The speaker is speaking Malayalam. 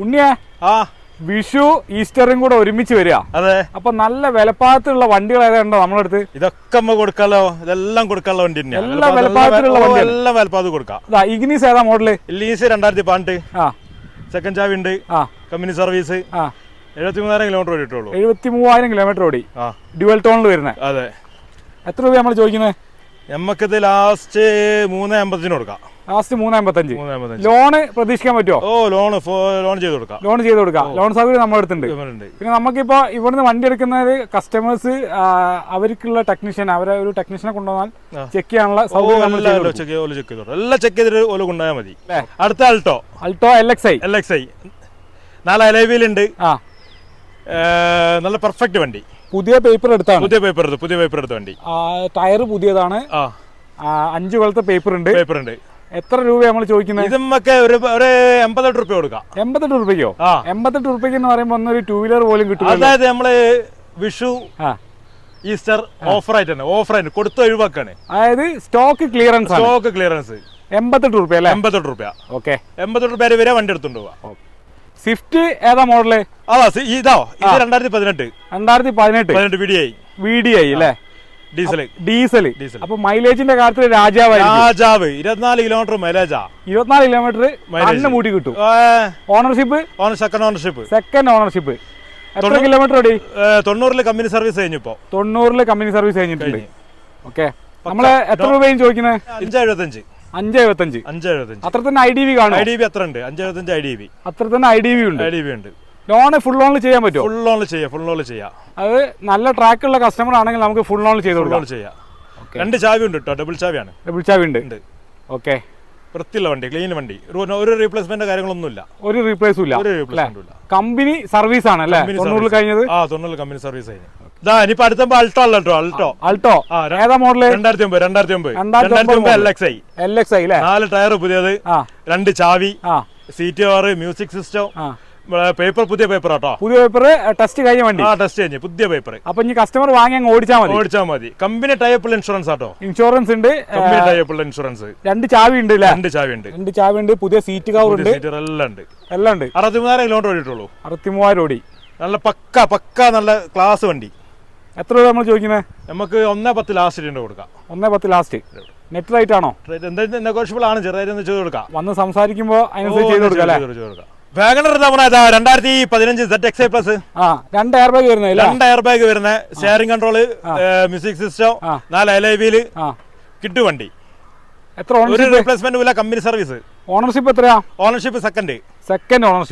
ഉണ്ണിയെ ആ. വിഷു ഈസ്റ്ററും കൂടെ ഒരുമിച്ച് വരിക. അതെ. അപ്പൊ നല്ല വിലപ്പാത്തിലുള്ള വണ്ടികൾ ഏതാണ്ടോ നമ്മളടുത്ത്? ഇതൊക്കെ നമ്മൾ കൊടുക്കാലോ ഇതെല്ലാം കൊടുക്കാനുള്ള വണ്ടി. എല്ലാ വിലപ്പാത്തിലുള്ള വണ്ടിയാണ്. എല്ലാം വിലപ്പാത് കൊടുക്കാം. ഇഗ്നീസ് ഏതാ മോഡൽ? ലീസ് രണ്ടായിരത്തി പണ്ട് ആ. സെക്കൻഡ് ചാവി ഉണ്ട്. ആ. Company service. ആ. എഴുപത്തി മൂന്നായിരം കിലോമീറ്റർ ഓടിയിട്ടുള്ളൂ. എഴുപത്തി മൂവായിരം കിലോമീറ്റർ ഓടി. ആ. ഡ്യുവൽ ടോണിൽ വരുന്നത് അതെ. എത്ര രൂപ നമ്മൾ ചോദിക്കുന്നത് നമുക്കിത് ലാസ്റ്റ് മൂന്ന് അമ്പത്തിന് കൊടുക്കാം. ലാസ്റ്റ് മൂന്ന് അമ്പത്തഞ്ച് ലോണ് പ്രതീക്ഷിക്കാൻ പറ്റുമോ ഓ ലോൺ ലോൺ ചെയ്ത് കൊടുക്കാം. ലോൺ ചെയ്ത് കൊടുക്കാം. ലോൺ സൗകര്യം നമ്മുടെ അടുത്തുണ്ട്. പിന്നെ നമുക്കിപ്പോ ഇവിടുന്ന് വണ്ടി എടുക്കുന്നത് കസ്റ്റമേഴ്സ് അവർക്കുള്ള ടെക്നീഷ്യൻ അവരെ ഒരു ടെക്നീഷ്യനെ കൊണ്ടുവന്നാൽ ചെക്ക് ചെയ്യാനുള്ള സൗകര്യം എല്ലാം ചെക്ക് ചെയ്തിട്ട് ഓൽ കൊണ്ടുപോയാൽ മതി. അടുത്ത Alto Alto L X I L X I നാല് ആ. നല്ല പെർഫെക്റ്റ് വണ്ടി. പുതിയ പേപ്പർ എടുത്താണ്. പുതിയ പേപ്പർ എടുത്തു പുതിയ പേപ്പർ എടുത്ത വണ്ടി. ടയർ പുതിയതാണ്. അഞ്ച് കൊല്ലത്തെ പേപ്പർ ഉണ്ട്. പേപ്പർ ഉണ്ട്. എത്ര രൂപ നമ്മൾ ചോദിക്കുന്നത് ഇത് നമുക്ക് ഒരു ഒരു എൺപത്തെട്ട് റുപ്യ കൊടുക്കാം. എൺപത്തെട്ട് റുപ്യോ ആ. എൺപത്തെട്ട് റുപ്യക്ക് എന്ന് പറയുമ്പോൾ ഒരു ടൂ വീലർ പോലും കിട്ടും അതായത് നമ്മൾ വിഷു ഈസ്റ്റർ ഓഫർ ആയിട്ട് തന്നെ ഓഫർ ആയിട്ട് കൊടുത്ത് ഒഴിവാക്കാണ്. അതായത് സ്റ്റോക്ക് ക്ലിയറൻസ് സ്റ്റോക്ക് ക്ലിയറൻസ് എൺപത്തെട്ട് റുപ്യ അല്ലേ? എൺപത്തെട്ട് റുപ്യ. ഓക്കെ. എൺപത്തെട്ട് റുപ്യ വരെ വണ്ടി എടുത്തുകൊണ്ട് പോവാ. സ്വിഫ്റ്റ് ഏതാ മോഡൽ അതാ ഇതാ ഇതോ ഇത് രണ്ടായിരത്തി പതിനെട്ട്. രണ്ടായിരത്തി പതിനെട്ട്. പതിനെട്ട് V D I V D I അല്ലേ? Diesel diesel. അപ്പൊ മൈലേജിന്റെ കാര്യത്തിൽ രാജാവ് രാജാവ്. ഇരുപത്തിനാല് കിലോമീറ്റർ മൈലേജാ. ഇരുപത്തിനാല് കിലോമീറ്റർ. കണ്ണ് മൂട്ടി കിട്ടും. Ownership? Second ownership second ownership എത്ര കിലോമീറ്റർ ഓടി? തൊണ്ണൂറിൽ കമ്പനി സർവീസ് കഴിഞ്ഞിപ്പോ. തൊണ്ണൂറിൽ കമ്പനി സർവീസ് കഴിഞ്ഞിട്ടുണ്ട്. കഴിഞ്ഞ്. ഓക്കെ. നമ്മൾ എത്ര രൂപയും ചോദിക്കുന്നത് അഞ്ച് എഴുപത്തഞ്ച് അഞ്ച് എഴുപത്തഞ്ച് അഞ്ച് എഴുപത്തഞ്ച് അത്ര തന്നെ ഐ ഡി വി കാണും ഐ ഡി വി അത്ര ഉണ്ട് അഞ്ച് എഴുപത്തഞ്ച് ഐ ഡി വി. അത്ര തന്നെ ഐ ഡി വി ഉണ്ട്. ഐ ഡി വി ഉണ്ട്. ലോണ് ഫുൾ ലോണിൽ ചെയ്യാൻ പറ്റുമോ ഫുൾ ലോൺ ചെയ്യാം. ഫുൾ ലോൺ ചെയ്യാം. അത് നല്ല ട്രാക്കുള്ള കസ്റ്റമർ ആണെങ്കിൽ നമുക്ക് ഫുൾ ഓൺ ചെയ്ത് കൊടുക്കാം. ചെയ്യാം. രണ്ട് ചാവി ഉണ്ട് കേട്ടോ ഡബിൾ ചാവിയാണ്. ഡബിൾ ചാവി ഉണ്ട്. ഓക്കെ വൃത്തിയുള്ള വണ്ടി ക്ലീൻ വണ്ടി. ഒരു- റീപ്ലേസ്മെന്റ് കാര്യങ്ങളൊന്നുമില്ല. ഒരു റീപ്ലേസും ഇല്ല. ഒരു റീപ്ലേസും ഇല്ല. കമ്പനി സർവീസ് ആണ് അല്ലേ? തൊണ്ണൂറിൽ കഴിഞ്ഞത്? ആ തൊണ്ണൂറിൽ കമ്പനി സർവീസ് കഴിഞ്ഞു. ഇതാ ഇനിയിപ്പോ അടുത്ത അൾട്ടോ അല്ല അൾട്ടോ അൾട്ടോ ഏതാ മോഡൽ രണ്ടായിരത്തി ഒമ്പത് രണ്ടായിരത്തി ഒമ്പത് രണ്ടായിരത്തി രണ്ടായിരത്തി ഒമ്പത് ഒമ്പത് L X I L X I അല്ലേ? നാല് ടയർ പുതിയത് രണ്ട് ചാവി seat cover music system paper പുതിയ പേപ്പർ ആട്ടോ. പുതിയ പേപ്പർ ടെസ്റ്റ് കഴിഞ്ഞ വണ്ടി. ആ ടെസ്റ്റ് കഴിഞ്ഞ് പുതിയ പേപ്പർ അപ്പൊ ഇനി കസ്റ്റമർ വാങ്ങി അങ്ങ് ഓടിച്ചാൽ മതി. ഓടിച്ചാൽ മതി. കമ്പനി ടൈപ്പിൾ ഇൻഷുറൻസ് ആട്ടോ. ഇൻഷുറൻസ് ഉണ്ട്. കമ്പനി ടൈപ്പിൾ ഇൻഷുറൻസ് രണ്ട് ചാവി ഉണ്ട് രണ്ട് ചാവി ഉണ്ട്. രണ്ട് ചാവി ഉണ്ട് പുതിയ സീറ്റ് കവർ ഉണ്ട്. എല്ലാം ഉണ്ട്. എല്ലാം ഉണ്ട്. അറുപത്തിമൂവായിരം കിലോമീറ്റർ ഓടിയിട്ടുള്ളൂ. അറുപത്തിമൂവായിരം ഓടി. നല്ല പക്ക പക്ക നല്ല ക്ലാസ് വണ്ടി. എത്ര രൂപ നമ്മൾ ചോദിക്കുന്നത് നമുക്ക് ഒന്നേ പത്ത് ലാസ്റ്റ് കൊടുക്കാം. ഒന്നേ പത്ത് ലാസ്റ്റ് നെറ്റ് റേറ്റ് ആണോ? നെഗോഷ്യബിൾ ആണ് ചെറിയ ചെയ്ത് കൊടുക്കാം. വന്ന് സംസാരിക്കുമ്പോൾ അതിനനുസരിച്ച് ചെയ്ത് കൊടുക്കാം. അല്ലേ തവണ വാഗണർ ഇതാ രണ്ടായിരത്തി പതിനഞ്ച് സെറ്റ് എക്സ് പ്ലസ് ആ രണ്ട് എയർ ബാഗ് വരുന്നത് രണ്ട് എയർ ബാഗ് വരുന്ന ഷെയറിംഗ് കൺട്രോൾ മ്യൂസിക് സിസ്റ്റം. നാല് എലൈവിയിൽ ആ. കിട്ടു വണ്ടി. എത്ര ഒരു ഓണർഷിപ്പ് റീപ്ലേസ്മെന്റ് ഇല്ല കമ്പനി സർവീസ് ഓണർഷിപ്പ് എത്രയാ? Ownership second second ownership